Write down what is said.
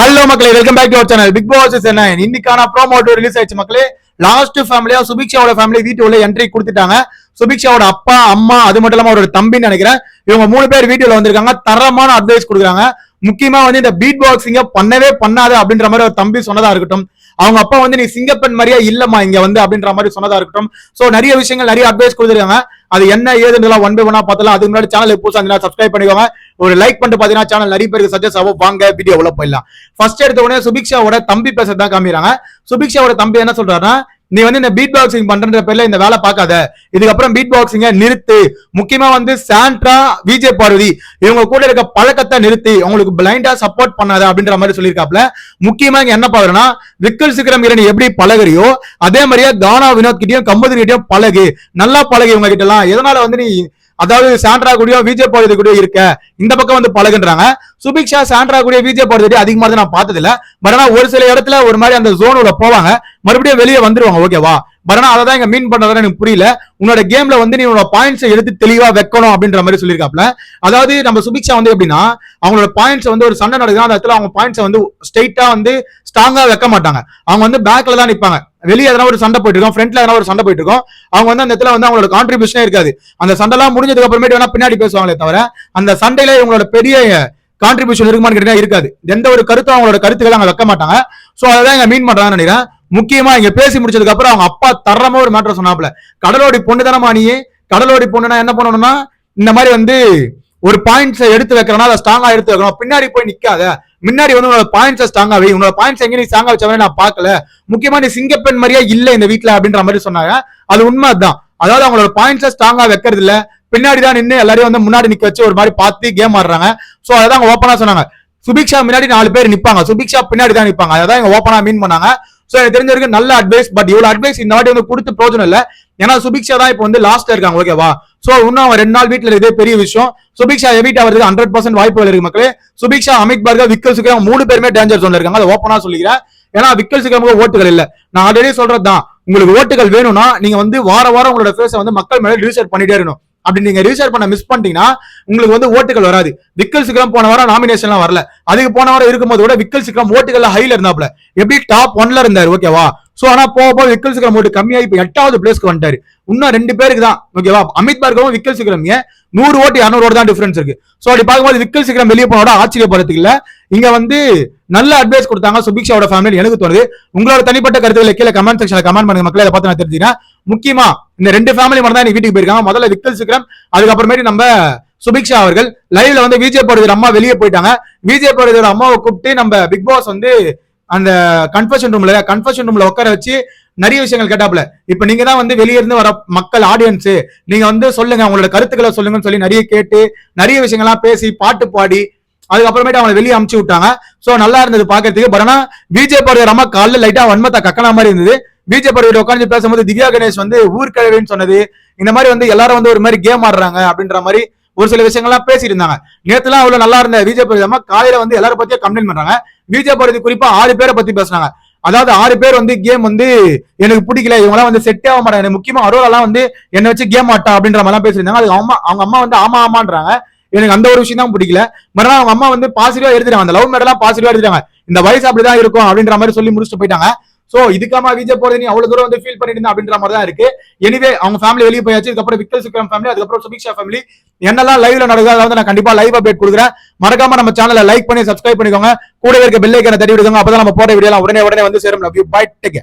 Hello மக்களே welcome back to our channel big boss என்ன இன்னைக்கான ப்ரோமோட்டோ ரிலீஸ் ஆயிடுச்சு மக்களே. லாஸ்ட் ஃபேமிலியா சுபிக்ஷாவோட ஃபேமிலி வீட்டு என்ட்ரி கொடுத்துட்டாங்க. சுபிக்ஷாவோட அப்பா அம்மா அது மட்டும் இல்லாம அவரோட தம்பின்னு நினைக்கிறேன். இவங்க மூணு பேர் வீடியோல வந்திருக்காங்க. தரமான அட்வைஸ் கொடுக்குறாங்க. முக்கியமா வந்து இந்த பீட் பாக்ஸிங்க பண்ணவே பண்ணாது அப்படின்ற மாதிரி ஒரு தம்பி சொன்னதா இருக்கட்டும். அவங்க அப்பா வந்து நீ சிங்கப்பெண் மாதிரியா இல்லம்மா இங்க வந்து அப்படின்ற மாதிரி சொன்னதா இருக்கட்டும். சோ நிறைய விஷயங்கள் நிறைய அட்வைஸ் கொடுத்துருக்காங்க. அது என்ன ஏதுன்றலாம் ஒன் பை ஒன்னா பார்த்தலாம் அதுக்கு முன்னாடி சேனல் புதுசாக சப்ஸ்கிரைப் பண்ணிக்கோங்க. ஒரு லைக் பண்ணிட்டு பாத்தீங்கன்னா சேனல் நிறைய பேருக்கு சஜஸ்ட் ஆகும். வாங்க வீடியோ உள்ள போயிடலாம். ஃபர்ஸ்ட் எடுத்த உடனே சுபிக்ஷாவோட தம்பி பேசுறது தான் காமிக்கிறாங்க. சுபிக்ஷாவோட தம்பி என்ன சொல்றாருன்னா நீ வந்து இந்த பீட் பாக்ஸிங் பண்ற பேர்ல இந்த வேலை பார்க்காத. இதுக்கப்புறம் பீட் பாக்ஸிங்க நிறுத்து. முக்கியமா வந்து சாண்ட்ரா விஜய் பார்வதி இவங்க கூட இருக்க பழக்கத்தை நிறுத்தி. உங்களுக்கு பிளைண்டா சப்போர்ட் பண்ணாத அப்படின்ற மாதிரி சொல்லியிருக்காப்ல முக்கியமா இங்க என்ன பாக்குறேன்னா விக்கல் சிக்கரம் நீ எப்படி பழகுறியோ அதே மாதிரியே கானா வினோத் கிட்டயும் கம்பது கிட்டயும் பழகு. நல்லா பழகு இவங்க கிட்ட எல்லாம் எதனால வந்து நீ அதாவது சாண்ட்ரா கூடயோ விஜய் போறது கூடயோ இருக்க இந்த பக்கம் வந்து பழகுன்றாங்க. சுபிக்ஷா சாண்ட்ரா கூடிய விஜய் பார்வதி அதிகமாக வந்து நான் பார்த்ததில்ல. பட் ஆனால் ஒரு சில இடத்துல ஒரு மாதிரி அந்த ஜோனுல போவாங்க. மறுபடியும் வெளியே வந்துருவாங்க ஓகேவா பட் ஆனா அதை தான் இங்க மீன் பண்றதா எனக்கு புரியல. உன்னோட கேம்ல வந்து நீ உன்னோட பாயிண்ட்ஸ் எடுத்து தெளிவா வைக்கணும் அப்படின்ற மாதிரி சொல்லியிருக்காப்ல. அதாவது நம்ம சுபிக்ஷா வந்து எப்படின்னா அவங்களோட பாயிண்ட்ஸ் வந்து ஒரு சண்டை நடக்குது அந்த இடத்துல அவங்க பாயிண்ட்ஸ் வந்து ஸ்ட்ரெயிட்டா வந்து ஸ்ட்ராங்கா வைக்க மாட்டாங்க. அவங்க வந்து பேக்ல தான் நிப்பாங்க. வெளியே எதனா ஒரு சண்டை போயிட்டு இருக்கோம் ஃப்ரண்ட்ல எதனா ஒரு சண்டை போயிட்டு இருக்கோம் அவங்க வந்து அந்த இடத்துல வந்து அவங்களோட கான்ட்ரிபியூஷனே இருக்காது. அந்த சண்டைலாம் முடிஞ்சதுக்கு அப்புறமேட்டு வேணா பின்னாடி பேசுவாங்களே தவிர அந்த சண்டையில இவங்களோட பெரிய கான்ட்ரிபியூஷன் இருக்குமான்னு கேட்டீங்கன்னா இருக்காது. எந்த ஒரு கருத்தும் அவங்களோட கருத்துக்களை அங்க வைக்க மாட்டாங்க. சோ அதான் இங்க மீன் பண்றாங்கன்னு நினைக்கிறேன். முக்கியமா இங்க பேசி முடிச்சதுக்கு அப்புறம் அவங்க அப்பா தரமா ஒரு மேட்டர் சொன்னாப்ல கடலோடி பொண்ணு தானமா நீ? கடலோடி பொண்ணுனா என்ன பண்ணணும்னா இந்த மாதிரி வந்து ஒரு பாயிண்ட்ஸ் எடுத்து வைக்கிறனா அதை ஸ்ட்ராங்கா எடுத்து வைக்கணும். பின்னாடி போய் நிக்காத. முன்னாடி வந்து உன்னோட பாயிண்ட்ஸ் ஸ்ட்ராங்கா வை. உன்னோட பாயிண்ட்ஸ் எங்க நீ ஸ்ட்ராங்கா வச்சவனே நான் பார்க்கல. முக்கியமா நீ சிங்கப்பெண் மாதிரியே இல்ல இந்த வீட்டுல அப்படின்ற மாதிரி சொன்னாங்க. அது உண்மை அதுதான். அதாவது அவங்களோட பாயிண்ட்ஸ் ஸ்ட்ராங்கா வைக்கிறது இல்ல. பின்னாடி தான் நின்று எல்லாரையும் வந்து முன்னாடி நிக்க வச்சு ஒரு மாதிரி பார்த்து கேம் ஆடுறாங்க. சோ அதான் ஓப்பனா சொன்னாங்க. சுபிக்ஷா முன்னாடி நாலு பேர் நிப்பாங்க. சுபிக்ஷா பின்னாடி தான் நிப்பாங்க. அதான் இங்க ஓப்பனா மீன் பண்ணாங்க. சோ எனக்கு தெரிஞ்ச வரைக்கும் நல்ல அட்வைஸ் பட் இவ்வளவு அட்வைஸ் இந்த வாட்டி வந்து கொடுத்து பிரோஜனம் இல்ல. ஏன்னா சுபிக்ஷா தான் இப்போ வந்து லாஸ்ட்ல இருக்காங்க ஓகேவா சோ இன்னும் அவன் ரெண்டு நாள் வீட்டுல இதே பெரிய விஷயம். சுபிக்ஷா எவிட் ஆகிறதுக்கு ஹண்ட்ரட் பர்சன்ட் வாய்ப்புகள் இருக்கு மக்களே. சுபிக்ஷா அமித் பர்கர் விக்கல் சுக்ரம் மூணு பேருமே டேஞ்சர் ஜோன்ல இருக்காங்க. அதை ஓப்பனா சொல்லிக்கிறேன். ஏன்னா விக்கல் சுக்ரமுக்கு ஓட்டுகள் இல்ல. நான் ஆல்ரெடி சொல்றது தான் உங்களுக்கு ஓட்டுகள் வேணும்னா நீங்க வந்து வார வாரம் உங்களோட பேச வந்து மக்கள் மேல ரிஜிஸ்டர் பண்ணிட்டே இருக்கணும். அப்படி நீங்க ரிஜிஸ்டர் பண்ண மிஸ் பண்ணிட்டீங்கன்னா உங்களுக்கு வந்து ஓட்டுகள் வராது. விக்கல் சிக்ரம் போன வாரம் நாமினேஷன்லாம் வரல. அதுக்கு போன வாரம் இருக்கும்போது கூட விக்கல் சிக்கரம் ஓட்டுகள்ல ஹைல இருந்தாப்ல எப்படி டாப் ஒன்ல இருந்தாரு ஓகேவா சோ ஆனா போக போக விக்கல் சிக்கரம் ஓட்டு கம்மியாகி இப்ப எட்டாவது பிளேஸ்க்கு வந்துட்டாரு. இன்னும் ரெண்டு பேருக்கு தான் ஓகேவா அமித் பார்க்கவும் விக்கல் சிக்ரம் நூறு ஓட்டு இரநூறு ஓட்டு தான் டிஃபரன்ஸ் இருக்கு. சோ அப்படி பார்க்கும்போது விக்கல் சிக்கரம் வெளியே போனோட ஆச்சரியப்படுறதுக்கு இல்ல. இங்க வந்து நல்ல அட்வைஸ் கொடுத்தாங்க சுபிக்ஷாவோட ஃபேமிலி எனக்கு தோணுது. உங்களோட தனிப்பட்ட கருத்துக்களை கீழே கமெண்ட் செக்ஷன்ல கமெண்ட் பண்ணுங்க. மக்களை இதை பார்த்து நான் தெரிஞ்சுக்கிறேன். முக்கியமா இந்த ரெண்டு ஃபேமிலி மட்டும் தான் இன்னைக்கு வீட்டுக்கு போயிருக்காங்க. முதல்ல விக்கல் சிக்ரம் அதுக்கப்புறமேட்டு நம்ம சுபிக்ஷா அவர்கள். லைவ்ல வந்து விஜய் போடுற அம்மா வெளியே போயிட்டாங்க. விஜய் போடுற அம்மாவை கூப்பிட்டு நம்ம பிக் பாஸ் வந்து அந்த கன்ஃபர்ஷன் ரூம்ல கன்ஃபர்ஷன் ரூம்ல உட்கார வச்சு நிறைய விஷயங்கள் கேட்டாப்ல இப்ப நீங்க தான் வந்து வெளியே இருந்து வர மக்கள் ஆடியன்ஸ் நீங்க வந்து சொல்லுங்க அவங்களோட கருத்துக்களை சொல்லுங்கன்னு சொல்லி நிறைய கேட்டு நிறைய விஷயங்கள்லாம் பேசி பாட்டு பாடி அதுக்கப்புறமேட்டு அவங்களை வெளியே அமுச்சு விட்டாங்க. சோ நல்லா இருந்தது பாக்குறதுக்கு. பட் ஆனா விஜய் பருவர் அம்மா காலைல லைட்டா வன்மத்தை கக்கன மாதிரி இருந்தது. பிஜே பருவர் உட்காந்து பேசும்போது திவ்யா கணேஷ் வந்து ஊர்க்கழவின்னு சொன்னது. இந்த மாதிரி வந்து எல்லாரும் வந்து ஒரு மாதிரி கேம் ஆடுறாங்க அப்படின்ற மாதிரி ஒரு சில விஷயங்கள்லாம் பேசியிருந்தாங்க. நேத்துலாம் அவ்வளவு நல்லா இருந்த விஜய் பருவதி அம்மா காலையில வந்து எல்லாரும் பத்தியும் கம்ப்ளைண்ட் பண்றாங்க. பிஜே பருவதி குறிப்பா ஆறு பேரை பத்தி பேசுனாங்க. அதாவது ஆறு பேர் வந்து கேம் வந்து எனக்கு பிடிக்கல இவங்கலாம் வந்து செட்டே ஆக மாட்டாங்க. எனக்கு முக்கியமா அரோலாம் வந்து என்ன வச்சு கேம் ஆட்டா அப்படின்ற மாதிரிலாம் பேசியிருந்தாங்க. அது அம்மா அவங்க அம்மா வந்து ஆமா ஆமான்றாங்க. எனக்கு அந்த ஒரு விஷயம் தான் பிடிக்கல. மறுநாள் அவங்க அம்மா வந்து பாசிட்டிவா எடுத்துட்டாங்க. அந்த லவ் மேடெல்லாம் பாசிட்டிவா எடுத்துட்டாங்க. இந்த வயசு அப்படிதான் இருக்கும் அப்படின்ற மாதிரி சொல்லி முடிச்சுட்டு போயிட்டாங்க. சோ இதுக்காம விஜய் போறது நீ அவ்வளவு தூரம் வந்து ஃபீல் பண்ணிட்டு அப்படின்ற மாதிரி தான் இருக்கு. எனிவே அவங்க ஃபேமிலி வெளியே போயாச்சு. அதுக்கப்புறம் விக்கல் சுக்ரம் ஃபேமிலி அதுக்கப்புறம் சுபிக்ஷா ஃபேமிலி என்னெல்லாம் லைவ்ல நடக்குது அதை வந்து நான் கண்டிப்பா லைவ் அப்டேட் கொடுக்குறேன். மறக்காம நம்ம சேனலை லைக் பண்ணி சப்ஸ்கிரைப் பண்ணிக்கோங்க. கூட இருக்க பெல் தட்டி விடுங்க. அப்பதான் நம்ம போற வீடியோ உடனே உடனே வந்து சேரும். Love you bye take